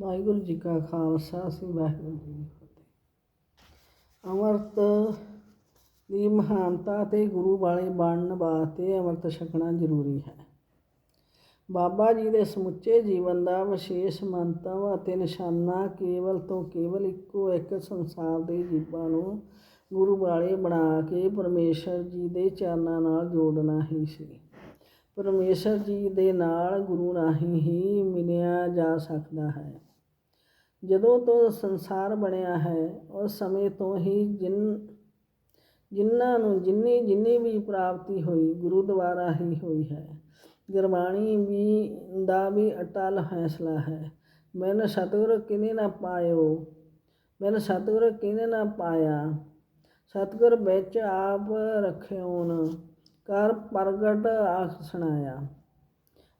ਵਾਹਿਗੁਰੂ ਜੀ ਕਾ ਖਾਲਸਾ, ਸ੍ਰੀ ਵਾਹਿਗੁਰੂ ਜੀ ਫਤਿਹ। ਅੰਮ੍ਰਿਤ ਦੀ ਮਹਾਨਤਾ ਤੇ ਗੁਰੂ ਵਾਲੇ ਬਣਨ ਵਾਸਤੇ ਅੰਮ੍ਰਿਤ ਛਕਣਾ ਜ਼ਰੂਰੀ ਹੈ। ਬਾਬਾ ਜੀ ਦੇ ਸਮੁੱਚੇ ਜੀਵਨ ਦਾ ਵਿਸ਼ੇਸ਼ ਮੰਤਵ ਅਤੇ ਨਿਸ਼ਾਨਾ ਕੇਵਲ ਤੋਂ ਕੇਵਲ ਇੱਕੋ ਇੱਕ ਸੰਸਾਰ ਦੇ ਜੀਵਾਂ ਨੂੰ ਗੁਰੂ ਵਾਲੇ ਬਣਾ ਕੇ ਪਰਮੇਸ਼ਰ ਜੀ ਦੇ ਚਰਨਾਂ ਨਾਲ ਜੋੜਨਾ ਹੀ ਸੀ। ਪਰਮੇਸ਼ਰ ਜੀ ਦੇ ਨਾਲ ਗੁਰੂ ਰਾਹੀਂ ਹੀ ਮਿਲਿਆ ਜਾ ਸਕਦਾ ਹੈ। ਜਦੋਂ ਤੋਂ ਸੰਸਾਰ ਬਣਿਆ ਹੈ, ਉਸ ਸਮੇਂ ਤੋਂ ਹੀ ਜਿਨ ਜਿਨ੍ਹਾਂ ਨੂੰ ਜਿੰਨੀ ਜਿੰਨੀ ਵੀ ਪ੍ਰਾਪਤੀ ਹੋਈ ਗੁਰੂ ਦੁਆਰਾ ਹੀ ਹੋਈ ਹੈ। ਗੁਰਬਾਣੀ ਵੀ, ਦਾ ਵੀ ਅਟਲ ਫੈਸਲਾ ਹੈ। ਮੈਨੂੰ ਸਤਿਗੁਰ ਕਿਨੇ ਨਾ ਪਾਇਓ? ਮੈਨੂੰ ਸਤਿਗੁਰ ਕਿਨੇ ਨਾ ਪਾਇਆ? ਸਤਿਗੁਰ ਵਿੱਚ ਆਪ ਰਖਿਓਨ ਕਰ ਪ੍ਰਗਟ ਆਖ ਸੁਣਾਇਆ।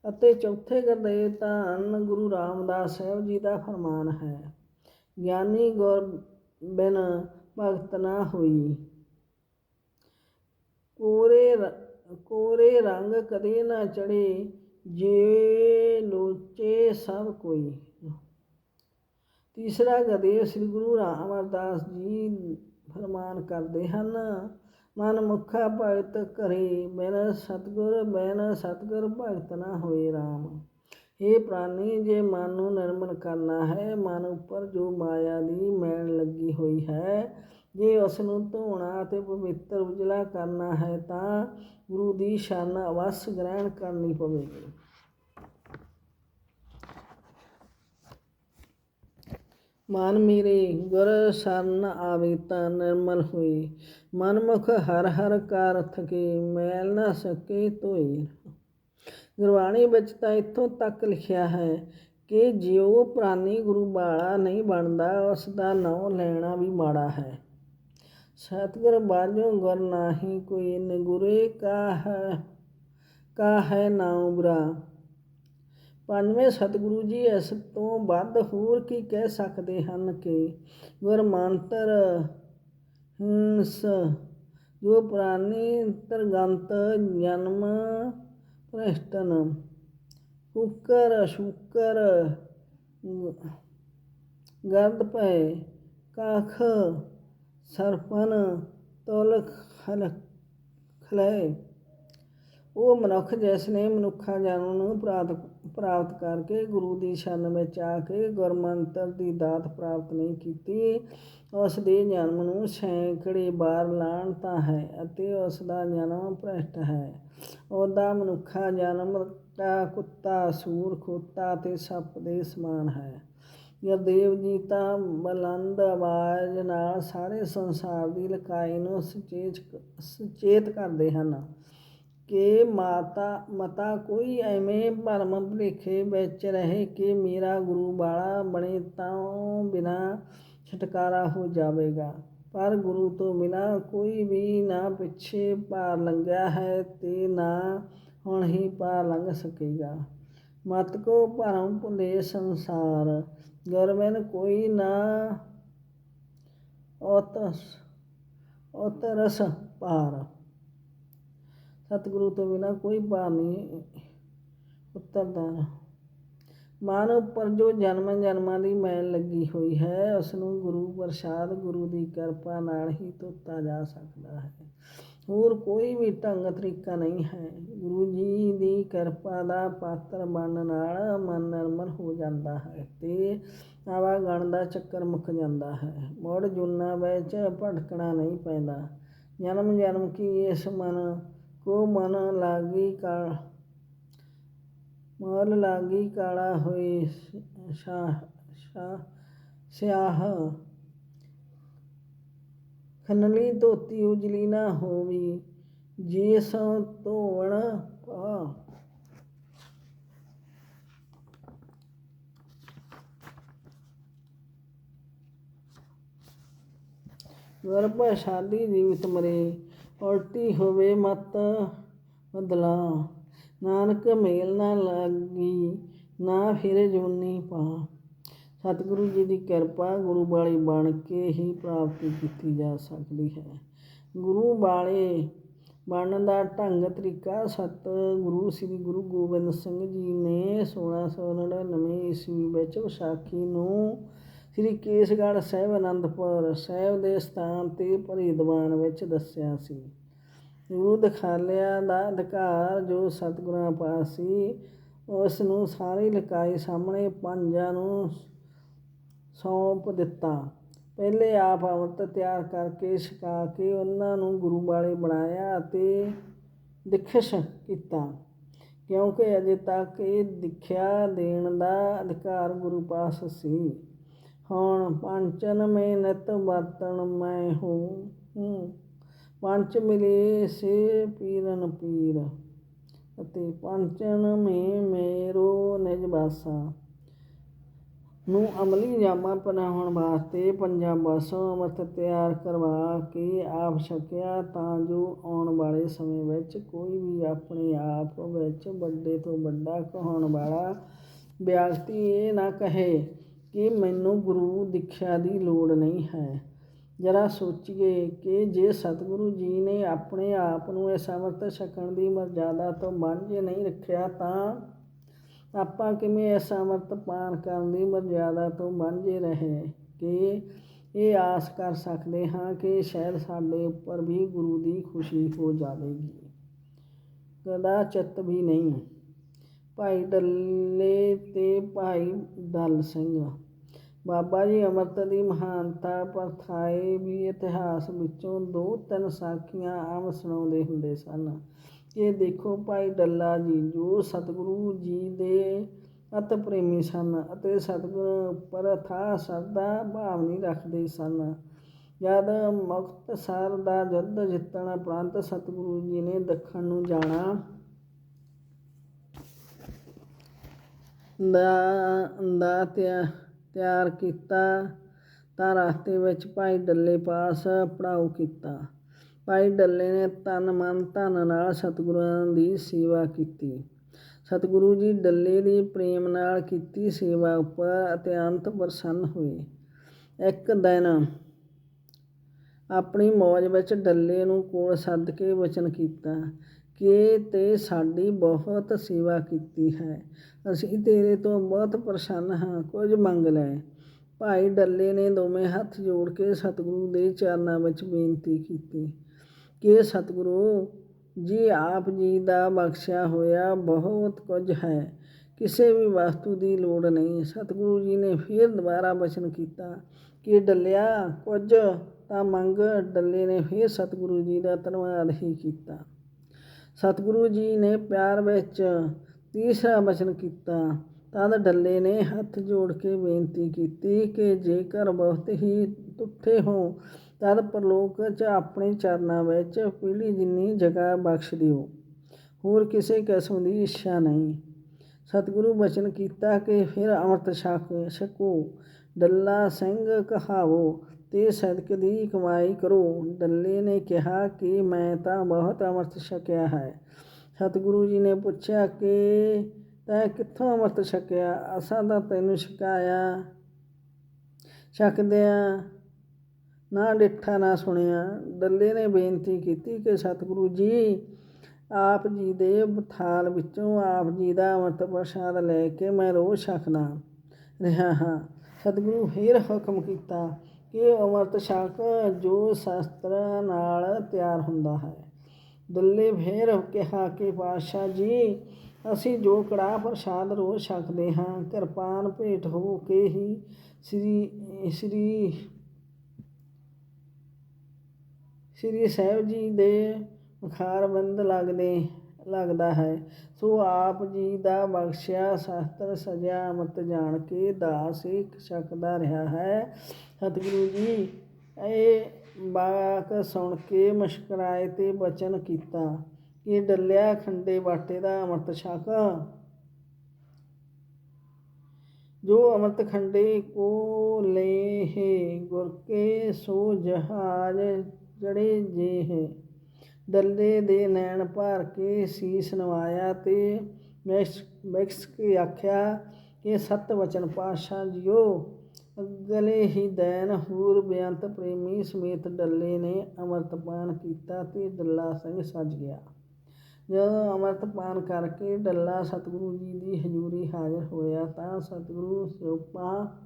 ਅਤੇ ਚੌਥੇ ਗੁਰਦੇਵ ਧੰਨ ਗੁਰੂ ਰਾਮਦਾਸ ਸਾਹਿਬ ਜੀ ਦਾ ਫਰਮਾਨ ਹੈ, ਗਿਆਨੀ ਗੁਰ ਬਿਨ ਭਗਤ ਨਾ ਹੋਈ। ਕੋਰੇ ਰ- ਕੋਰੇ ਰੰਗ ਕਦੇ ਨਾ ਚੜੇ, ਜੇ ਲੋਚੇ ਸਭ ਕੋਈ। ਤੀਸਰਾ ਗਦੇਵ ਸ੍ਰੀ ਗੁਰੂ ਰਾਮਦਾਸ ਜੀ ਫਰਮਾਨ ਕਰਦੇ ਹਨ ਮਨ ਮੁਖਾ ਭਗਤ ਕਰੇ ਬਿਨ ਸਤਗੁਰ ਬਿਨ ਸਤਗੁਰ ਭਗਤ ਨਾ ਹੋਏ RAM ਇਹ ਪ੍ਰਾਨੀ, ਜੇ ਮਨ ਨੂੰ ਨਿਰਮਲ ਕਰਨਾ ਹੈ, ਮਨ ਉੱਪਰ ਜੋ ਮਾਇਆ ਦੀ ਮੈਲ ਲੱਗੀ ਹੋਈ ਹੈ, ਜੇ ਉਸ ਨੂੰ ਧੋਣਾ ਅਤੇ ਪਵਿੱਤਰ ਉਜਲਾ ਕਰਨਾ ਹੈ, ਤਾਂ ਗੁਰੂ ਦੀ ਸ਼ਰਨ ਅਵਸ ਗ੍ਰਹਿਣ ਕਰਨੀ ਪਵੇਗੀ। ਮਨ ਮੇਰੇ ਗੁਰ ਸ਼ਰਨ ਆਵੇ ਤਾਂ ਨਿਰਮਲ ਹੋਏ। ਮਨਮੁਖ ਹਰ ਹਰ ਕਾਰ ਥਕੇ, ਮੈਲ ਨਾ ਸਕੇ ਧੋਏ। ਗੁਰਬਾਣੀ ਵਿੱਚ ਤਾਂ ਇੱਥੋਂ ਤੱਕ ਲਿਖਿਆ ਹੈ ਕਿ ਜਿਉ ਪ੍ਰਾਨੀ ਗੁਰੂ ਬਾਲਾ ਨਹੀਂ ਬਣਦਾ, ਉਸ ਦਾ ਨਾਮ ਲੈਣਾ ਵੀ ਮਾੜਾ ਹੈ। ਸਤਿਗੁਰ ਬਾਝੋਂ ਗੁਰ ਨਾਹੀ ਕੋਈ ਨਗੁਰੇ ਕਾ ਹੈ ਕਾ ਹੈ ਨਾਮ ਬੁਰਾ। ਪੰਜਵੇਂ ਸਤਿਗੁਰੂ ਜੀ, ਇਸ ਤੋਂ ਵੱਧ ਹੋਰ ਕੀ ਕਹਿ ਸਕਦੇ ਹਨ ਕਿ ਗੁਰ ਮੰਤਰ ਜੋ ਪ੍ਰਾਨੀ ਤਰਗੰਤ ਜਨਮ ਭ੍ਰਸ਼ਟਨ ਕੁਕਰ ਸ਼ੁਕਰ ਗਰਦ ਪਏ ਕਾਖ ਸਰਪਨ ਤੁਲ ਖਲ ਖਲੇ। ਉਹ ਮਨੁੱਖ ਜਿਸ ਨੇ ਮਨੁੱਖਾ ਜਨਮ ਨੂੰ ਪ੍ਰਾਪਤ ਪ੍ਰਾਪਤ ਕਰਕੇ ਗੁਰੂ ਦੀ ਸ਼ਰਨ ਵਿੱਚ ਆ ਕੇ ਗੁਰਮੰਤਰ ਦੀ ਦਾਤ ਪ੍ਰਾਪਤ ਨਹੀਂ ਕੀਤੀ। ਉਸ ਦੇ ਜਨਮ ਨੂੰ ਸੈਂਕੜੇ ਲਾਣ ਤਾਂ ਹੈ ਅਤੇ ਉਸ ਦਾ ਜਨਮ ਭ੍ਰਸ਼ਟ ਹੈ। ਉਹਦਾ ਮਨੁੱਖਾ ਜਨਮ ਦਾ ਕੁੱਤਾ, ਸੂਰ, ਖੋਤਾ ਤੇ ਸੱਪ ਦੇ ਸਮਾਨ ਹੈ। ਗੁਰਦੇਵ ਜੀ ਤਾਂ ਬੁਲੰਦ ਆਵਾਜ਼ ਨਾਲ ਸਾਰੇ ਸੰਸਾਰ ਦੀ ਲਕਾਈ ਨੂੰ ਸੁਚੇਤ ਸੁਚੇਤ ਕਰਦੇ ਹਨ। ਕਿ ਮਾਤਾ, ਮਤਾ ਕੋਈ ਐਵੇਂ ਭਰਮ ਭੁਲੇਖੇ ਵਿੱਚ ਰਹੇ ਕਿ ਮੇਰਾ ਗੁਰੂ ਬਾਲਾ ਬਣੇ ਤਾਂ ਬਿਨਾਂ ਛੁਟਕਾਰਾ ਹੋ ਜਾਵੇਗਾ। ਪਰ ਗੁਰੂ ਤੋਂ ਬਿਨਾਂ ਕੋਈ ਵੀ ਨਾ ਪਿੱਛੇ ਪਾਰ ਲੰਘਿਆ ਹੈ ਤੇ ਨਾ ਹੁਣ ਹੀ ਪਾਰ ਲੰਘ ਸਕੇਗਾ। ਮਤ ਕੋ ਭਰਮ ਭੁਲੇ ਸੰਸਾਰ ਗੁਰਮਨ ਕੋਈ ਨਾ ਔਤ ਔਤਰਸ ਪਾਰ ਸਤਿਗੁਰੂ ਤੋਂ ਬਿਨਾ ਕੋਈ ਪਾਰ ਨਹੀਂ ਉਤਰਦਾ ਮਨ ਉੱਪਰ ਜੋ ਜਨਮ ਜਨਮਾਂ ਦੀ ਮੈਲ ਲੱਗੀ ਹੋਈ ਹੈ, ਉਸ ਨੂੰ ਗੁਰੂ ਪ੍ਰਸਾਦ, ਗੁਰੂ ਦੀ ਕਿਰਪਾ ਨਾਲ ਹੀ ਧੋਤਾ ਜਾ ਸਕਦਾ ਹੈ। ਹੋਰ ਕੋਈ ਵੀ ਢੰਗ ਤਰੀਕਾ ਨਹੀਂ ਹੈ। ਗੁਰੂ ਜੀ ਦੀ ਕਿਰਪਾ ਦਾ ਪਾਤਰ ਬਣਨ ਨਾਲ ਮਨ ਨਿਰਮਲ ਹੋ ਜਾਂਦਾ ਹੈ ਤੇ ਆਵਾਗਣ ਦਾ ਚੱਕਰ ਮੁੱਕ ਜਾਂਦਾ ਹੈ। ਮੁੜ ਜੁਨਾ ਵਿੱਚ ਭਟਕਣਾ ਨਹੀਂ ਪੈਂਦਾ। ਜਨਮ ਜਨਮ ਕੀ ਇਸ ਮਨ ਕੋ ਮਨ ਲਾਗੀ ਕਾ ਮੋਲ ਲਾਗੀ ਕਾਲਾ ਹੋਏ ਸ਼ਾਹ ਸ਼ਾਹ, ਸਿਆਹ। ਖਨਲੀ ਧੋਤੀ ਉਜਲੀ ਨਾ ਹੋਵੀ, ਜੇ ਸੋ ਧੋਵਣ ਪਾ ਗਰਭ ਸ਼ਾਦੀ ਜੀਵਤ ਮਰੇ ਉਲਟੀ ਹੋਵੇ ਮਤ ਬਦਲਾ। ਨਾਨਕ ਮੇਲ ਨਾ ਲਾਗੀ, ਨਾ ਫਿਰ ਜੁਨੀ ਪਾ। ਸਤਿਗੁਰੂ ਜੀ ਦੀ ਕਿਰਪਾ ਗੁਰੂ ਵਾਲੀ ਬਣ ਕੇ ਹੀ ਪ੍ਰਾਪਤੀ ਕੀਤੀ ਜਾ ਸਕਦੀ ਹੈ। ਗੁਰੂ ਵਾਲੇ ਬਣਨ ਦਾ ਢੰਗ ਤਰੀਕਾ ਸਤਿਗੁਰੂ ਸ੍ਰੀ ਗੁਰੂ ਗੋਬਿੰਦ ਸਿੰਘ ਜੀ ਨੇ 1699 ਈਸਵੀ ਵਿੱਚ ਵਿਸਾਖੀ ਨੂੰ ਸ੍ਰੀ ਕੇਸਗੜ੍ਹ ਸਾਹਿਬ ਅਨੰਦਪੁਰ ਸਾਹਿਬ ਦੇ ਸਥਾਨ ਤੇ ਭਰੀਦਵਾਨ ਵਿੱਚ ਦੱਸਿਆ ਸੀ। ਗੁਰੂ ਦਖਾਲਿਆ ਦਾ ਅਧਿਕਾਰ ਜੋ ਸਤਿਗੁਰਾਂ ਪਾਸ ਸੀ ਉਸ ਨੂੰ ਸਾਰੀ ਲਕਾਈ ਸਾਹਮਣੇ ਪੰਜਾਂ ਨੂੰ ਸੌਂਪ ਦਿੱਤਾ। ਪਹਿਲੇ ਆਪ ਅੰਮ੍ਰਿਤ ਤਿਆਰ ਕਰਕੇ ਛਕਾ ਕੇ ਉਹਨਾਂ ਨੂੰ ਗੁਰੂ ਵਾਲੇ ਬਣਾਇਆ ਅਤੇ ਦਿਖਸ਼ ਕੀਤਾ। ਕਿਉਂਕਿ ਅਜੇ ਤੱਕ ਇਹ ਦਿਖਿਆ ਦੇਣ ਦਾ ਅਧਿਕਾਰ ਗੁਰੂ ਪਾਸ ਸੀ। ਹੁਣ ਪੰਚਨ ਮੈਂ ਨਿਤ ਵਰਤਨ ਮੈਂ ਹੂੰ ਪੰਚ ਮਿਲੇ ਸੇ ਪੀਰਨ ਪੀਰ, ਅਤੇ ਪੰਚਨ ਮੈਂ ਮੇਰੋ ਨਿਜਬਾਸਾ ਨੂੰ ਅਮਲੀ ਜਾਮਾ ਪਹਿਨਾਉਣ ਵਾਸਤੇ ਪੰਜਾਬ ਬਾਸੋਂ ਅੰਮ੍ਰਿਤ ਤਿਆਰ ਕਰਵਾ ਕੇ ਆਪ ਛਕਿਆ ਤਾਂ ਜੋ ਆਉਣ ਵਾਲੇ ਸਮੇਂ ਵਿੱਚ ਕੋਈ ਵੀ ਆਪਣੇ ਆਪ ਵਿੱਚ ਵੱਡੇ ਤੋਂ ਵੱਡਾ ਕਹਾਉਣ ਵਾਲਾ ਵਿਅਕਤੀ ਇਹ ਨਾ ਕਹੇ। ਕਿ ਮੈਨੂੰ ਗੁਰੂ ਦੀਖਿਆ ਦੀ ਲੋੜ ਨਹੀਂ ਹੈ। ਜਰਾ ਸੋਚੀਏ ਕਿ ਜੇ ਸਤਿਗੁਰੂ ਜੀ ਨੇ ਆਪਣੇ ਆਪ ਨੂੰ ਇਸ ਅੰਮ੍ਰਿਤ ਛਕਣ ਦੀ ਮਰਜ਼ਾਦਾ ਤੋਂ ਵਾਂਝੇ ਨਹੀਂ ਰੱਖਿਆ ਤਾਂ ਆਪਾਂ ਕਿਵੇਂ ਇਸ ਅੰਮ੍ਰਿਤ ਪਾਨ ਕਰਨ ਦੀ ਮਰਜ਼ਾਦਾ ਤੋਂ ਵਾਂਝੇ ਰਹੇ ਕਿ ਇਹ ਆਸ ਕਰ ਸਕਦੇ ਹਾਂ ਕਿ ਸ਼ਾਇਦ ਸਾਡੇ ਉੱਪਰ ਵੀ ਗੁਰੂ ਦੀ ਖੁਸ਼ੀ ਹੋ ਜਾਵੇਗੀ। ਕਦਾ ਚਿੱਤ ਵੀ ਨਹੀਂ। ਭਾਈ ਡੱਲੇ ਅਤੇ ਭਾਈ ਦਲ ਸਿੰਘ। ਬਾਬਾ ਜੀ ਅੰਮ੍ਰਿਤ ਦੀ ਮਹਾਨਤਾ ਪਰਥਾਏ ਵੀ ਇਤਿਹਾਸ ਵਿੱਚੋਂ ਦੋ ਤਿੰਨ ਸਾਖੀਆਂ ਆਮ ਸੁਣਾਉਂਦੇ ਹੁੰਦੇ ਸਨ। ਇਹ ਦੇਖੋ ਭਾਈ ਡੱਲਾ ਜੀ, ਜੋ ਸਤਿਗੁਰੂ ਜੀ ਦੇ ਅਤ ਪ੍ਰੇਮੀ ਸਨ ਅਤੇ ਸਤਿਗੁਰੂ ਉੱਪਰ ਅਥਾਹ ਸਰਦਾ ਭਾਵ ਨਹੀਂ ਰੱਖਦੇ ਸਨ। ਜਦ ਮੁਕਤਸਰ ਦਾ ਜੁੱਧ ਜਿੱਤਣ ਉਪਰੰਤ ਸਤਿਗੁਰੂ ਜੀ ਨੇ ਦੱਖਣ ਨੂੰ ਜਾਣਾ ਦਾ ਦਾ ਤਿਆ, ਤਿਆਰ ਕੀਤਾ ਤਾਂ ਰਸਤੇ ਵਿੱਚ ਭਾਈ ਡੱਲੇ ਪਾਸ ਪੜਾਓ ਕੀਤਾ। ਭਾਈ ਡੱਲੇ ਨੇ ਤਨ ਮਨ ਧਨ ਨਾਲ ਸਤਿਗੁਰਾਂ ਦੀ ਸੇਵਾ ਕੀਤੀ। ਸਤਿਗੁਰੂ ਜੀ ਡੱਲੇ ਦੀ ਪ੍ਰੇਮ ਨਾਲ ਕੀਤੀ ਸੇਵਾ ਉੱਪਰ ਅਤਿਅੰਤ ਪ੍ਰਸੰਨ ਹੋਏ। ਇੱਕ ਦਿਨ ਆਪਣੀ ਮੌਜ ਵਿੱਚ ਡੱਲੇ ਨੂੰ ਕੋਲ ਸੱਦ ਕੇ ਵਚਨ ਕੀਤਾ। ਕਿ ਤੇ ਸਾਡੀ ਬਹੁਤ ਸੇਵਾ ਕੀਤੀ ਹੈ। ਅਸੀਂ ਤੇਰੇ ਤੋਂ ਬਹੁਤ ਪ੍ਰਸੰਨ ਹਾਂ, ਕੁਝ ਮੰਗ ਲੈ। ਭਾਈ ਡੱਲੇ ਨੇ ਦੋਵੇਂ ਹੱਥ ਜੋੜ ਕੇ ਸਤਿਗੁਰੂ ਦੇ ਚਰਨਾਂ ਵਿੱਚ ਬੇਨਤੀ ਕੀਤੀ ਕਿ ਸਤਿਗੁਰੂ, ਜੀ ਆਪ ਜੀ ਦਾ ਬਖਸ਼ਿਆ ਹੋਇਆ ਬਹੁਤ ਕੁਝ ਹੈ, ਕਿਸੇ ਵੀ ਵਸਤੂ ਦੀ ਲੋੜ ਨਹੀਂ। ਸਤਿਗੁਰੂ ਜੀ ਨੇ ਫਿਰ ਦੁਬਾਰਾ ਬਚਨ ਕੀਤਾ ਕਿ ਡੱਲਿਆ, ਕੁਝ ਤਾਂ ਮੰਗ। ਡੱਲੇ ਨੇ ਫਿਰ ਸਤਿਗੁਰੂ ਜੀ ਦਾ ਧੰਨਵਾਦ ਹੀ ਕੀਤਾ। ਸਤਿਗੁਰੂ ਜੀ ਨੇ ਪਿਆਰ ਵਿੱਚ ਤੀਸਰਾ ਬਚਨ ਕੀਤਾ। ਤਦ ਡੱਲੇ ਨੇ ਹੱਥ ਜੋੜ ਕੇ ਬੇਨਤੀ ਕੀਤੀ ਕਿ ਜੇਕਰ ਬਹੁਤ ਹੀ ਤੁੱਠੇ ਹੋ, ਤਦ ਪਰਲੋਕ 'ਚ ਆਪਣੇ ਚਰਨਾਂ ਵਿੱਚ ਪੀਲੀ ਜਿੰਨੀ ਜਗ੍ਹਾ ਬਖਸ਼ ਦਿਓ। ਹੋਰ ਕਿਸੇ ਕਿਸਮ ਦੀ ਇੱਛਾ ਨਹੀਂ। ਸਤਿਗੁਰੂ ਬਚਨ ਕੀਤਾ ਕਿ ਫਿਰ ਅੰਮ੍ਰਿਤ ਛਕ ਛਕੋ, ਡੱਲਾ ਸਿੰਘ ਕਹਾਵੋ ਤੇ ਸਦਕ ਦੀ ਕਮਾਈ ਕਰੋ। ਡੱਲੇ ਨੇ ਕਿਹਾ ਕਿ ਮੈਂ ਤਾਂ ਬਹੁਤ ਅੰਮ੍ਰਿਤ ਛਕਿਆ ਹੈ। ਸਤਿਗੁਰੂ ਜੀ ਨੇ ਪੁੱਛਿਆ ਕਿ ਤੈਂ ਕਿੱਥੋਂ ਅੰਮ੍ਰਿਤ ਛਕਿਆ? ਅਸਾਂ ਤਾਂ ਤੈਨੂੰ ਛਕਾਇਆ। ਛਕਦਿਆਂ ਨਾ ਡਿੱਠਾ, ਨਾ ਸੁਣਿਆ। ਡੱਲੇ ਨੇ ਬੇਨਤੀ ਕੀਤੀ ਕਿ ਸਤਿਗੁਰੂ ਜੀ, ਆਪ ਜੀ ਦੇ ਥਾਲ ਵਿੱਚੋਂ ਆਪ ਜੀ ਦਾ ਅੰਮ੍ਰਿਤ ਪ੍ਰਸ਼ਾਦ ਲੈ ਕੇ ਮੈਂ ਰੋਜ਼ ਛਕਦਾ ਰਿਹਾ ਹਾਂ। ਸਤਿਗੁਰੂ ਫੇਰ ਹੁਕਮ ਕੀਤਾ। ਇਹ ਅੰਮ੍ਰਿਤ ਛਕ ਜੋ ਸ਼ਾਸਤਰਾਂ ਨਾਲ ਤਿਆਰ ਹੁੰਦਾ ਹੈ। ਡੱਲੇ ਫੇਰ ਕਿਹਾ ਕਿ, ਪਾਤਸ਼ਾਹ ਜੀ, ਅਸੀਂ ਜੋ ਕੜਾਹ ਪ੍ਰਸ਼ਾਦ ਰੋਜ਼ ਛਕਦੇ ਹਾਂ, ਕਿਰਪਾਨ ਭੇਟ ਹੋ ਕੇ ਹੀ ਸ੍ਰੀ ਸ੍ਰੀ ਸ੍ਰੀ ਸਾਹਿਬ ਜੀ ਦੇ ਮੁਖਾਰਬੰਦ ਲੱਗਦੇ ਲੱਗਦਾ ਹੈ। ਸੋ ਆਪ ਜੀ ਦਾ ਬਖਸ਼ਿਆ ਸ਼ਸਤਰ ਸਜਿਆ ਮਤ ਜਾਣ ਕੇ ਦਾਸ ਇੱਕ ਛਕਦਾ ਰਿਹਾ ਹੈ। ਸਤਿਗੁਰੂ ਜੀ, ਇਹ ਬਾਕ ਸੁਣ ਕੇ ਮੁਸਕਰਾਏ ਤੇ ਬਚਨ ਕੀਤਾ, ਕਿ ਡੱਲਿਆ ਖੰਡੇ ਬਾਟੇ ਦਾ ਅੰਮ੍ਰਿਤ ਛਕ। ਜੋ ਅੰਮ੍ਰਿਤ ਖੰਡੇ ਕੋ ਲੇ ਹੈ ਗੁਰ ਕੇ ਸੋ ਜਹਾਜ ਜੜੇ ਜੇ ਹੈ ਡੱਲੇ ਦੇ ਨੈਣ ਭਰ ਕੇ ਸੀਸ ਨਵਾਇਆ ਤੇ ਮਿਕਸ ਮੈਕਸ ਕੇ ਆਖਿਆ ਕਿ ਸਤ ਵਚਨ ਪਾਸ਼ਾ ਜੀਓ, ਅਗਲੇ ਹੀ ਦੈਨ ਹੂਰ ਬੇਅੰਤ ਪ੍ਰੇਮੀ ਸਮੇਤ ਡੱਲੇ ਨੇ ਅੰਮ੍ਰਿਤਪਾਨ ਕੀਤਾ ਤੇ ਡੱਲਾ ਸਿੰਘ ਸੱਜ ਗਿਆ। ਜਦੋਂ ਅੰਮ੍ਰਿਤਪਾਨ ਕਰਕੇ ਡੱਲਾ ਸਤਿਗੁਰੂ ਜੀ ਦੀ ਹਜ਼ੂਰੀ ਹਾਜ਼ਰ ਹੋਇਆ ਤਾਂ ਸਤਿਗੁਰੂ ਸਰੂਪਾ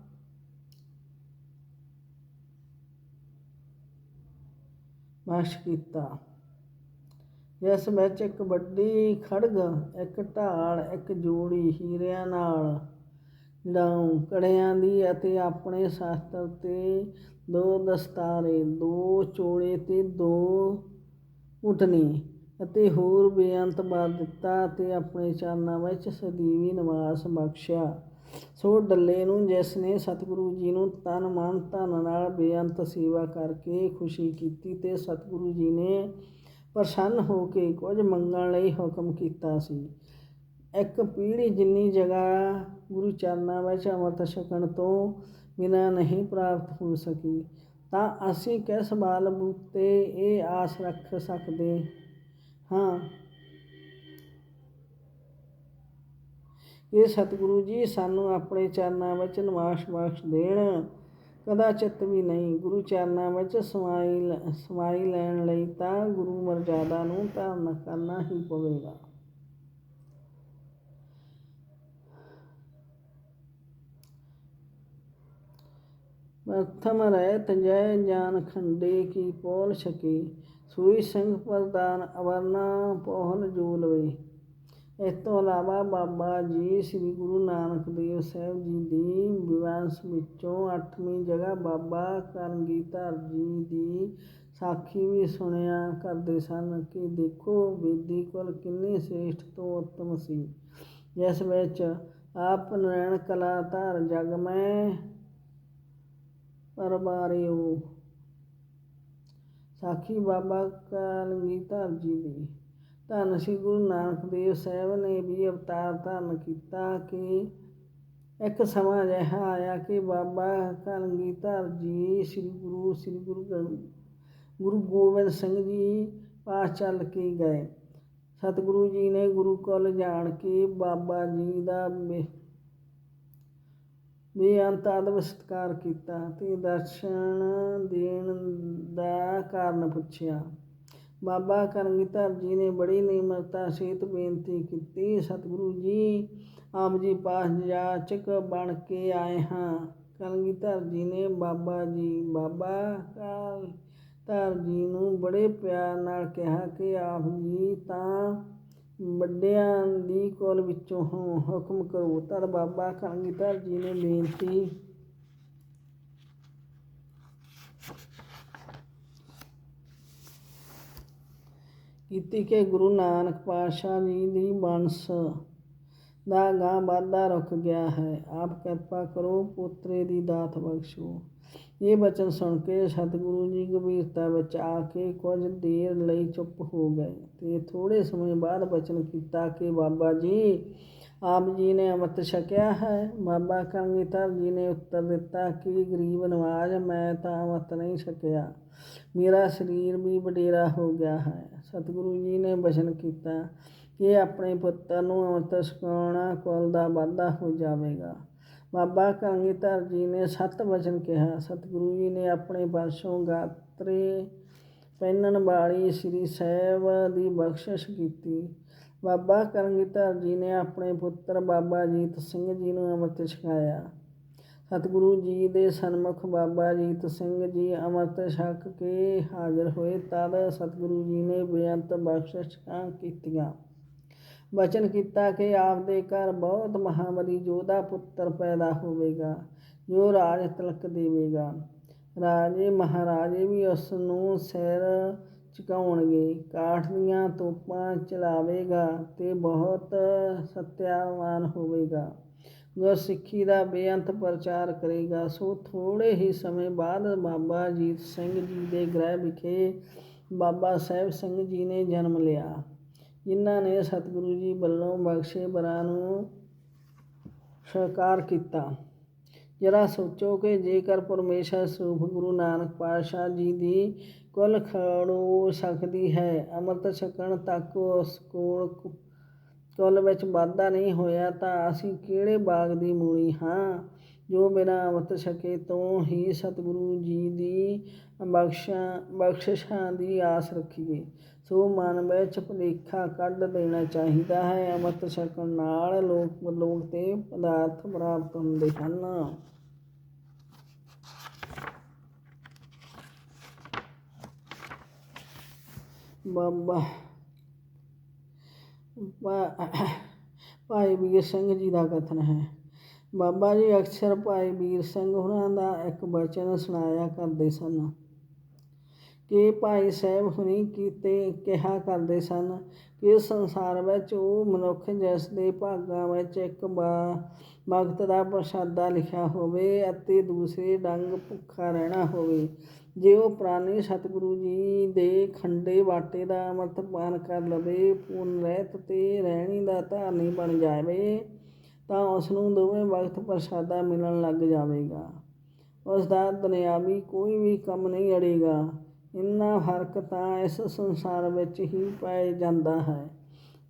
ਮਾਸ਼ ਕੀਤਾ। ਜਿਸ ਵਿੱਚ ਇੱਕ ਵੱਡੀ ਖੜਗ ਇੱਕ ਢਾਲ, ਇੱਕ ਜੋੜੀ ਹੀਰਿਆਂ ਨਾਲ ਜੜਾਉ ਕੜਿਆਂ ਦੀ ਅਤੇ ਆਪਣੇ ਸ਼ਾਸਤਰ ਤੇ ਦੋ ਦਸਤਾਰੇ, ਦੋ ਚੋੜੇ ਤੇ ਦੋ ਉਟਨੀ ਅਤੇ ਹੋਰ ਬੇਅੰਤ ਬਾਰ ਦਿੱਤਾ ਤੇ ਆਪਣੇ ਚਰਨਾਂ ਵਿੱਚ ਸਦੀਵੀ ਨਿਵਾਸ ਬਖਸ਼ਿਆ। ਸੋ ਡੱਲੇ ਨੂੰ ਜਿਸ ਨੇ ਸਤਿਗੁਰੂ ਜੀ ਨੂੰ ਤਨ ਮਨ ਧਨ ਨਾਲ ਬੇਅੰਤ ਸੇਵਾ ਕਰਕੇ ਖੁਸ਼ੀ ਕੀਤੀ ਤੇ ਸਤਿਗੁਰੂ ਜੀ ਨੇ ਪ੍ਰਸੰਨ ਹੋ ਕੇ ਕੁਝ ਮੰਗਣ ਲਈ ਹੁਕਮ ਕੀਤਾ ਸੀ। ਇੱਕ ਪੀੜ੍ਹੀ ਜਿੰਨੀ ਜਗ੍ਹਾ ਗੁਰੂ ਚਰਨਾਂ ਵਿੱਚ ਅੰਮ੍ਰਿਤ ਛਕਣ ਤੋਂ ਬਿਨਾਂ ਨਹੀਂ ਪ੍ਰਾਪਤ ਹੋ ਸਕੀ, ਤਾਂ ਅਸੀਂ ਕਿਸ ਬਾਲ ਬੂਤੇ ਇਹ ਆਸ ਰੱਖ ਸਕਦੇ ਹਾਂ? ਇਹ ਸਤਿਗੁਰੂ ਜੀ ਸਾਨੂੰ ਆਪਣੇ ਚਰਨਾਂ ਵਿੱਚ ਨਿਵਾਸ ਬਖਸ਼ ਦੇਣ ਕਦਾਚਿਤ ਵੀ ਨਹੀਂ। ਗੁਰੂ ਚਰਨਾਂ ਵਿੱਚ ਸਮਾਈ ਸਮਾਈ ਲੈਣ ਲਈ ਤਾਂ ਗੁਰੂ ਮਰਜ਼ਾਦਾ ਨੂੰ ਧਾਰਨ ਕਰਨਾ ਹੀ ਪਵੇਗਾ। ਪ੍ਰਥਮ ਰਹਿਤ ਜੈ ਜਾਨ ਖੰਡੇ ਕੀ ਪੋਲ ਛਕੀ। ਸੂਈ ਸਿੰਘ ਪ੍ਰਦਾਨ ਅਵਰਨਾ ਪੋਹਲ ਜੂਲਵੇ ਇਸ ਤੋਂ ਇਲਾਵਾ ਬਾਬਾ ਜੀ ਸ੍ਰੀ ਗੁਰੂ ਨਾਨਕ ਦੇਵ ਸਾਹਿਬ ਜੀ ਦੀ ਵਿਵਾਂਸ ਵਿੱਚੋਂ ਅੱਠਵੀਂ ਜਗ੍ਹਾ ਬਾਬਾ ਕਰਨਗੀਧਰ ਜੀ ਦੀ ਸਾਖੀ ਵੀ ਸੁਣਿਆ ਕਰਦੇ ਸਨ ਕਿ ਦੇਖੋ ਬੇਦੀ ਕੁਲ ਕਿੰਨੀ ਸ੍ਰੇਸ਼ਟ ਤੋਂ ਉੱਤਮ ਸੀ। ਜਿਸ ਵਿੱਚ ਆਪ ਨਰੈਣ ਕਲਾ ਧਾਰ ਜਗ ਮੈਂ ਪਰਬਾਰਿਓ ਸਾਖੀ ਬਾਬਾ ਕਲਗੀਧਰ ਜੀ ਦੀ ਧੰਨ ਸ੍ਰੀ ਗੁਰੂ ਨਾਨਕ ਦੇਵ ਸਾਹਿਬ ਨੇ ਵੀ ਅਵਤਾਰ ਧਾਰਨ ਕੀਤਾ ਕਿ ਇੱਕ ਸਮਾਂ ਅਜਿਹਾ ਆਇਆ ਕਿ ਬਾਬਾ ਕਲਗੀਧਰ ਜੀ ਸ੍ਰੀ ਗੁਰੂ ਸ੍ਰੀ ਗੁਰੂ ਗੁਰੂ ਗੋਬਿੰਦ ਸਿੰਘ ਜੀ ਪਾਸ ਚੱਲ ਕੇ ਗਏ। ਸਤਿਗੁਰੂ ਜੀ ਨੇ ਗੁਰੂ ਕੋਲ ਜਾਣ ਕੇ ਬਾਬਾ ਜੀ ਦਾ ਬੇ- ਬੇਅੰਤ ਅਦਬ ਸਤਿਕਾਰ ਕੀਤਾ ਤੇ ਦਰਸ਼ਨ ਦੇਣ ਦਾ ਕਾਰਨ ਪੁੱਛਿਆ। ਬਾਬਾ ਕਰਨਗੀਧਰ ਜੀ ਨੇ ਬੜੀ ਨਿਮਰਤਾ ਸਹਿਤ ਬੇਨਤੀ ਕੀਤੀ, ਸਤਿਗੁਰੂ ਜੀ, ਆਪ ਜੀ ਪਾਸ ਜਾਚਕ ਬਣ ਕੇ ਆਏ ਹਾਂ। ਕਰਨਗੀਧਰ ਜੀ ਨੇ ਬਾਬਾ ਜੀ, ਬਾਬਾ ਕਰਨਗੀਧਰ ਜੀ ਨੂੰ ਬੜੇ ਪਿਆਰ ਨਾਲ ਕਿਹਾ ਕਿ ਆਪ ਜੀ ਤਾਂ ਵੱਡਿਆਂ ਦੀ ਕੋਲ ਵਿੱਚੋਂ ਹੋ ਹੁਕਮ ਕਰੋ। ਤਦ ਬਾਬਾ ਕਰਨਗੀਧਰ ਜੀ ਨੇ ਬੇਨਤੀ ਕੀਤੀ ਕਿ ਗੁਰੂ ਨਾਨਕ ਪਾਤਸ਼ਾਹ ਜੀ ਦੀ ਬੰਸ ਦਾ ਗਾਂ ਵਾਧਾ ਰੁਕ ਗਿਆ ਹੈ। ਆਪ ਕਿਰਪਾ ਕਰੋ ਪੋਤਰੇ ਦੀ ਦਾਤ ਬਖਸ਼ੋ। ਇਹ ਬਚਨ ਸੁਣ ਕੇ ਸਤਿਗੁਰੂ ਜੀ ਗੰਭੀਰਤਾ ਵਿੱਚ ਆ ਕੇ ਕੁਝ ਦੇਰ ਲਈ ਚੁੱਪ ਹੋ ਗਏ ਤੇ ਥੋੜੇ ਸਮੇਂ ਬਾਅਦ ਬਚਨ ਕੀਤਾ ਕਿ ਬਾਬਾ ਜੀ ਆਪ ਜੀ ਨੇ ਅੰਮ੍ਰਿਤ ਛਕਿਆ ਹੈ। ਬਾਬਾ ਕਰਨਗੀਧਰ ਜੀ ਨੇ ਉੱਤਰ ਦਿੱਤਾ ਕਿ ਗਰੀਬ ਨਵਾਜ, ਮੈਂ ਤਾਂ ਅੰਮ੍ਰਿਤ ਨਹੀਂ ਛਕਿਆ। ਮੇਰਾ ਸਰੀਰ ਵੀ ਵਡੇਰਾ ਹੋ ਗਿਆ ਹੈ। ਸਤਿਗੁਰੂ ਜੀ ਨੇ ਬਚਨ ਕੀਤਾ ਕਿ ਆਪਣੇ ਪੁੱਤਰ ਨੂੰ ਅੰਮ੍ਰਿਤ ਛਕਾਉਣਾ ਕੁਲ ਦਾ ਵਾਧਾ ਹੋ ਜਾਵੇਗਾ। ਬਾਬਾ ਕਰਨਗੀਧਰ ਜੀ ਨੇ ਸਤ ਵਚਨ ਕਿਹਾ। ਸਤਿਗੁਰੂ ਜੀ ਨੇ ਆਪਣੇ ਪਾਸੋਂ ਗਾਤਰੇ ਪਹਿਨਣ ਵਾਲੀ ਸ੍ਰੀ ਸਾਹਿਬ ਦੀ ਬਖਸ਼ਿਸ਼ ਕੀਤੀ। ਬਾਬਾ ਕਰਨਗੀਧਰ ਜੀ ਨੇ ਆਪਣੇ ਪੁੱਤਰ ਬਾਬਾ ਅਜੀਤ ਸਿੰਘ ਜੀ ਨੂੰ ਅੰਮ੍ਰਿਤ ਛਕਾਇਆ। ਸਤਿਗੁਰੂ ਜੀ ਦੇ ਸਨਮੁਖ ਬਾਬਾ ਅਜੀਤ ਸਿੰਘ ਜੀ ਅੰਮ੍ਰਿਤ ਛਕ ਕੇ ਹਾਜ਼ਰ ਹੋਏ, ਤਦ ਸਤਿਗੁਰੂ ਜੀ ਨੇ ਬੇਅੰਤ ਬਖਸ਼ਿਸ਼ਾਂ ਕੀਤੀਆਂ। ਵਚਨ ਕੀਤਾ ਕਿ ਆਪ ਦੇ ਘਰ ਬਹੁਤ ਮਹਾਬਲੀ ਯੋਧਾ ਪੁੱਤਰ ਪੈਦਾ ਹੋਵੇਗਾ, ਜੋ ਰਾਜ ਤਲਕ ਦੇਵੇਗਾ। ਰਾਜੇ ਮਹਾਰਾਜੇ ਵੀ ਉਸ ਨੂੰ ਸਿਰ ਝੁਕਾਉਣਗੇ। ਕਾਠ ਦੀਆਂ ਤੋਪਾਂ ਚਲਾਵੇਗਾ ਤੇ ਬਹੁਤ ਸਤਿਆਵਾਨ ਹੋਵੇਗਾ। ਗੁਰਸਿੱਖੀ ਦਾ ਬੇਅੰਤ ਪ੍ਰਚਾਰ ਕਰੇਗਾ। ਸੋ ਥੋੜੇ ਹੀ ਸਮੇਂ ਬਾਅਦ ਬਾਬਾ ਅਜੀਤ ਸਿੰਘ ਜੀ ਦੇ ਗ੍ਰਹਿ ਵਿਖੇ ਬਾਬਾ ਸਾਹਿਬ ਸਿੰਘ ਜੀ ਨੇ ਜਨਮ ਲਿਆ। ਜਿਨ੍ਹਾਂ ਨੇ ਸਤਿਗੁਰੂ ਜੀ ਵੱਲੋਂ ਬਖਸ਼ੇ ਬਰਾਂ ਨੂੰ ਸਵੀਕਾਰ ਕੀਤਾ। ਜਰਾ ਸੋਚੋ ਕਿ ਜੇਕਰ ਪਰਮੇਸ਼ਰ ਸਰੂਪ ਗੁਰੂ ਨਾਨਕ ਪਾਤਸ਼ਾਹ ਜੀ ਦੀ ਕੁਲ ਖੜੋ ਸਕਦੀ ਹੈ, ਅੰਮ੍ਰਿਤ ਛਕਣ ਤੱਕ ਉਸ ਕੋਲ ਕੁ- ਕੁਲ ਵਿੱਚ ਵਾਧਾ ਨਹੀਂ ਹੋਇਆ ਤਾਂ ਅਸੀਂ ਕਿਹੜੇ ਬਾਗ ਦੀ ਮੂਲੀ ਹਾਂ, ਜੋ ਬਿਨਾਂ ਅੰਮ੍ਰਿਤ ਛਕੇ ਤੋਂ ਹੀ ਸਤਿਗੁਰੂ ਜੀ ਦੀ ਬਖਸ਼ਾਂ, ਬਖਸ਼ਿਸ਼ਾਂ ਦੀ ਆਸ ਰੱਖੀਏ। ਸੋ ਮਨ ਵਿੱਚ ਭੁਲੇਖਾ ਕੱਢ ਦੇਣਾ ਚਾਹੀਦਾ ਹੈ, ਅੰਮ੍ਰਿਤ ਛਕਣ ਨਾਲ ਲੋਕ ਲੋਕ ਤੇ ਪਦਾਰਥ ਪ੍ਰਾਪਤ ਹੁੰਦੇ ਹਨ। ਬਾਬਾ। ਭਾਈ ਵੀਰ ਸਿੰਘ ਜੀ ਦਾ ਕਥਨ ਹੈ। ਬਾਬਾ ਜੀ ਅਕਸਰ ਭਾਈ ਵੀਰ ਸਿੰਘ ਹੋਰਾਂ ਦਾ ਇੱਕ ਬਚਨ ਸੁਣਾਇਆ ਕਰਦੇ ਸਨ। ਕਿ ਭਾਈ ਸਾਹਿਬ ਹੁਣੀ ਕੀਤੇ ਕਿਹਾ ਕਰਦੇ ਸਨ ਕਿ ਸੰਸਾਰ ਵਿੱਚ ਉਹ ਮਨੁੱਖ ਜਿਸ ਦੇ ਭਾਗਾਂ ਵਿੱਚ ਇੱਕ ਬਾ- ਵਕਤ ਦਾ ਪ੍ਰਸ਼ਾਦਾ ਲਿਖਿਆ ਹੋਵੇ ਅਤੇ ਦੂਸਰੇ ਡੰਗ ਭੁੱਖਾ ਰਹਿਣਾ ਹੋਵੇ ਜੇ ਉਹ ਪ੍ਰਾਨੀ ਸਤਿਗੁਰੂ ਜੀ ਦੇ ਖੰਡੇ ਬਾਟੇ ਦਾ ਅੰਮ੍ਰਿਤ ਪਾਨ ਕਰ ਲਵੇ, ਪੂਰਨ ਰਹਿਤ ਤੇ ਰਹਿਣੀ ਦਾ ਧਾਰਨੀ ਬਣ ਜਾਵੇ, ਤਾਂ ਉਸ ਨੂੰ ਦੋਵੇਂ ਵਕਤ ਪ੍ਰਸ਼ਾਦਾ ਮਿਲਣ ਲੱਗ ਜਾਵੇਗਾ। ਉਸ ਦਾ ਦੁਨਿਆਵੀ ਕੋਈ ਵੀ ਕੰਮ ਨਹੀਂ ਅੜੇਗਾ। ਇੰਨਾ ਫ਼ਰਕ ਤਾਂ ਇਸ ਸੰਸਾਰ ਵਿੱਚ ਹੀ ਪਾਇਆ ਜਾਂਦਾ ਹੈ।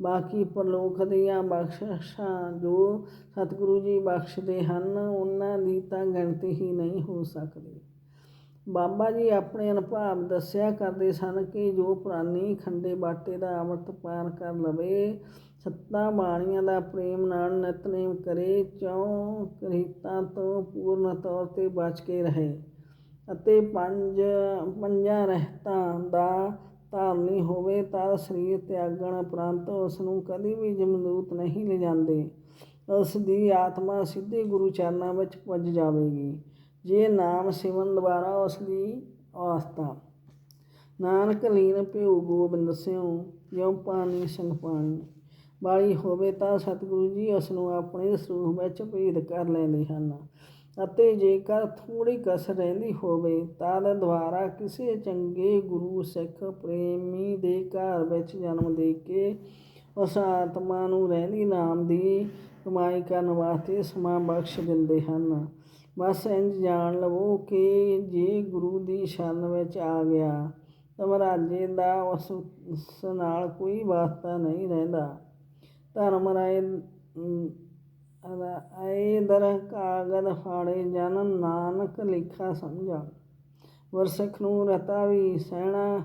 ਬਾਕੀ ਪਰਲੋਕ ਦੀਆਂ ਬਖਸ਼ਿਸ਼ਾਂ ਜੋ ਸਤਿਗੁਰੂ ਜੀ ਬਖਸ਼ਦੇ ਹਨ, ਉਹਨਾਂ ਦੀ ਤਾਂ ਗਿਣਤੀ ਹੀ ਨਹੀਂ ਹੋ ਸਕਦੀ। ਬਾਬਾ ਜੀ ਆਪਣੇ ਅਨੁਭਵ ਦੱਸਿਆ ਕਰਦੇ ਸਨ ਕਿ ਜੋ ਪ੍ਰਾਨੀ ਖੰਡੇ ਬਾਟੇ ਦਾ ਅੰਮ੍ਰਿਤ ਪਾਨ ਕਰ ਲਵੇ, ਸੱਤਾਂ ਬਾਣੀਆਂ ਦਾ ਪ੍ਰੇਮ ਨਾਲ ਨਿਤਨੇਮ ਕਰੇ, ਚੌਂ ਕ੍ਰਿਤਾਂ ਤੋਂ ਪੂਰਨ ਤੌਰ ਤੇ ਬਚ ਕੇ ਰਹੇ ਅਤੇ ਪੰਜ, ਪੰਜਾਂ ਰਹਿਤਾਂ ਦਾ ਧਾਰਨੀ ਹੋਵੇ ਤਾਂ ਸਰੀਰ ਤਿਆਗਣ ਉਪਰੰਤ ਉਸ ਨੂੰ ਕਦੀ ਵੀ ਜਮਦੂਤ ਨਹੀਂ ਲਿਜਾਂਦੇ। ਉਸ ਦੀ ਆਤਮਾ ਸਿੱਧੇ ਗੁਰੂ ਚਰਨਾਂ ਵਿੱਚ ਪੁੱਜ ਜਾਵੇਗੀ। ਜੇ ਨਾਮ ਸਿਮਰਨ ਦੁਆਰਾ ਉਸ ਦੀ ਅਵਸਥਾ ਨਾਨਕ ਲੀਨ ਭਿਉ ਗੋਬਿੰਦ ਸਿਉ, ਜਿਉ ਪਾਣੀ ਸੰਗ ਪਾਣੀ। ਵਾਲੀ ਹੋਵੇ ਤਾਂ ਸਤਿਗੁਰੂ ਜੀ ਉਸ ਨੂੰ ਆਪਣੇ ਸਰੂਪ ਵਿੱਚ ਭੇਦ ਕਰ ਲੈਂਦੇ ਹਨ। ਅਤੇ ਜੇਕਰ ਥੋੜੀ ਕਸ ਰਹਿੰਦੀ ਹੋਵੇ ਤਾਂ ਦੁਆਰਾ ਕਿਸੇ ਚੰਗੇ ਗੁਰੂ ਸਿੱਖ ਪ੍ਰੇਮੀ ਦੇ ਘਰ ਵਿੱਚ ਜਨਮ ਦੇ ਕੇ ਉਸ ਆਤਮਾ ਨੂੰ ਰਹਿੰਦੀ ਨਾਮ ਦੀ ਕਮਾਈ ਕਰਨ ਵਾਸਤੇ ਸਮਾਂ ਬਖਸ਼ ਦਿੰਦੇ ਹਨ। ਬਸ ਇੰਝ ਜਾਣ ਲਵੋ ਕਿ ਜੇ ਗੁਰੂ ਦੀ ਸ਼ਰਨ ਵਿੱਚ ਆ ਗਿਆ, ਤਾਂ ਮਹਾਰਾਜੇ ਦਾ ਉਸ ਉਸ ਨਾਲ ਕੋਈ ਵਾਸਤਾ ਨਹੀਂ ਰਹਿੰਦਾ। ਧਰਮ ਰਾਏ ਆਏ ਦਰ ਕਾਗਦ ਫਾੜੇ ਜਨ ਨਾਨਕ ਲਿਖਾ ਸਮਝਾ। ਵਰਸਖ ਨੂੰ ਰਤਾ ਵੀ ਸਹਿਣਾ,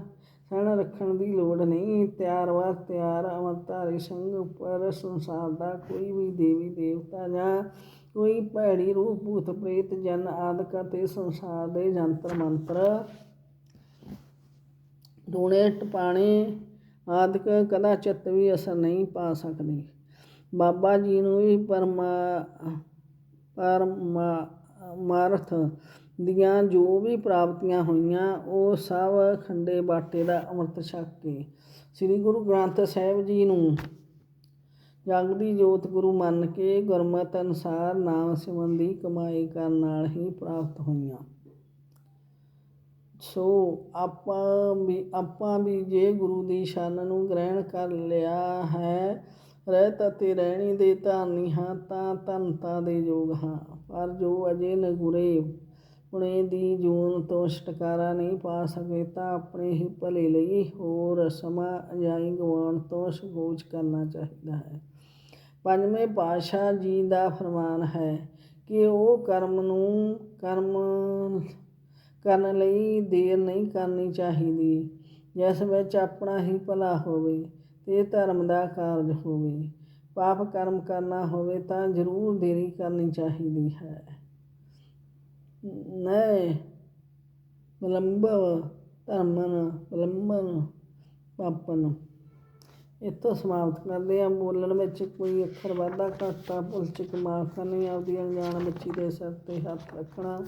ਸਹਿਣ ਰੱਖਣ ਦੀ ਲੋੜ ਨਹੀਂ। ਤਿਆਰ ਵਾ ਤਿਆਰ, ਅਮਰਤਾਰੀ ਸੰਗ ਉੱਪਰ ਸੰਸਾਰ ਦਾ ਕੋਈ ਵੀ ਦੇਵੀ ਦੇਵਤਾ ਜਾਂ ਕੋਈ ਭੈੜੀ ਰੂਪ, ਭੂਤ ਪ੍ਰੇਤ, ਜਨ ਆਦਿਕ ਅਤੇ ਸੰਸਾਰ ਦੇ ਜੰਤਰ ਮੰਤਰ। ਟੂਣੇ ਟਪਾਣੇ ਆਦਿਕ ਕਦਾ ਚਿੱਤ ਵੀ ਅਸਰ ਨਹੀਂ ਪਾ ਸਕਦੇ। ਬਾਬਾ ਜੀ ਨੂੰ ਵੀ ਪਰਮਾ ਪਰਮਾਰਥ ਦੀਆਂ ਜੋ ਵੀ ਪ੍ਰਾਪਤੀਆਂ ਹੋਈਆਂ, ਉਹ ਸਭ ਖੰਡੇ ਬਾਟੇ ਦਾ ਅੰਮ੍ਰਿਤ ਛਕ ਕੇ ਸ੍ਰੀ ਗੁਰੂ ਗ੍ਰੰਥ ਸਾਹਿਬ ਜੀ ਨੂੰ ਜਗਦੀ ਜੋਤ ਗੁਰੂ ਮੰਨ ਕੇ ਗੁਰਮਤਿ ਅਨੁਸਾਰ ਨਾਮ ਸਿਮਰਨ ਦੀ ਕਮਾਈ ਕਰਨ ਨਾਲ ਹੀ ਪ੍ਰਾਪਤ ਹੋਈਆਂ। ਸੋ ਆਪਾਂ ਵੀ ਆਪਾਂ ਵੀ ਜੇ ਗੁਰੂ ਦੀ ਸ਼ਾਨ ਨੂੰ ਗ੍ਰਹਿਣ ਕਰ ਲਿਆ ਹੈ, ਰਹਿਤ ਅਤੇ ਰਹਿਣੀ ਦੇ ਧਾਰਨੀ ਹਾਂ ਤਾਂ ਧਨਤਾ ਦੇ ਯੋਗ ਹਾਂ। ਪਰ ਜੋ ਅਜੇ ਨਗੁਰੇ ਪੁਣੇ ਦੀ ਜੂਨ ਤੋਂ ਛੁਟਕਾਰਾ ਨਹੀਂ ਪਾ ਸਕੇ ਤਾਂ ਆਪਣੇ ਹੀ ਭਲੇ ਲਈ ਹੋਰ ਸਮਾਂ ਅਜਾਈ ਗਵਾਉਣ ਤੋਂ ਸੰਕੋਚ ਕਰਨਾ ਚਾਹੀਦਾ ਹੈ। ਪੰਜਵੇਂ ਪਾਤਸ਼ਾਹ ਜੀ ਦਾ ਫਰਮਾਨ ਹੈ ਕਿ ਉਹ ਕਰਮ ਨੂੰ ਕਰਮ ਕਰਨ ਲਈ ਦੇਰ ਨਹੀਂ ਕਰਨੀ ਚਾਹੀਦੀ, ਜਿਸ ਵਿੱਚ ਆਪਣਾ ਹੀ ਭਲਾ ਹੋਵੇ ਤੇ ਧਰਮ ਦਾ ਕਾਰਜ ਹੋਵੇ। ਪਾਪ ਕਰਮ ਕਰਨਾ ਹੋਵੇ ਤਾਂ ਜ਼ਰੂਰ ਦੇਰੀ ਕਰਨੀ ਚਾਹੀਦੀ ਹੈ। ਨੈ ਵਿਲੰਬਵ ਧਰਮਨ ਵਿਲੰਬਨ ਪਾਪਨ ਇੱਥੋਂ ਸਮਾਪਤ ਕਰਦੇ ਹਾਂ। ਬੋਲਣ ਵਿੱਚ ਕੋਈ ਅੱਖਰ ਵਾਧਾ ਘਾਟਾ ਭੁੱਲ ਚੁੱਕ ਮਾਫ ਕਰਨੀ ਆਪਦੀ ਅਣਜਾਣ ਬੱਚੀ ਦੇ ਸਿਰ ਤੇ ਹੱਥ ਰੱਖਣਾ।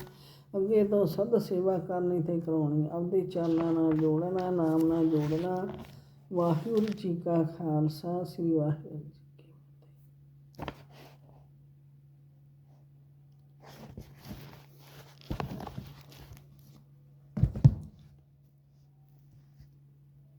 ਅੱਗੇ ਤੋਂ ਸਦ ਸੇਵਾ ਕਰਨੀ ਤੇ ਕਰਾਉਣੀ। ਆਪਦੀ ਚਾਲਾਂ ਨਾਲ ਜੋੜਨਾ, ਨਾਮ ਨਾਲ ਜੋੜਨਾ। ਵਾਹਿਗੁਰੂ ਜੀ ਕਾ ਖਾਲਸਾ, ਸ੍ਰੀ ਵਾਹਿਗੁਰੂ ਜੀ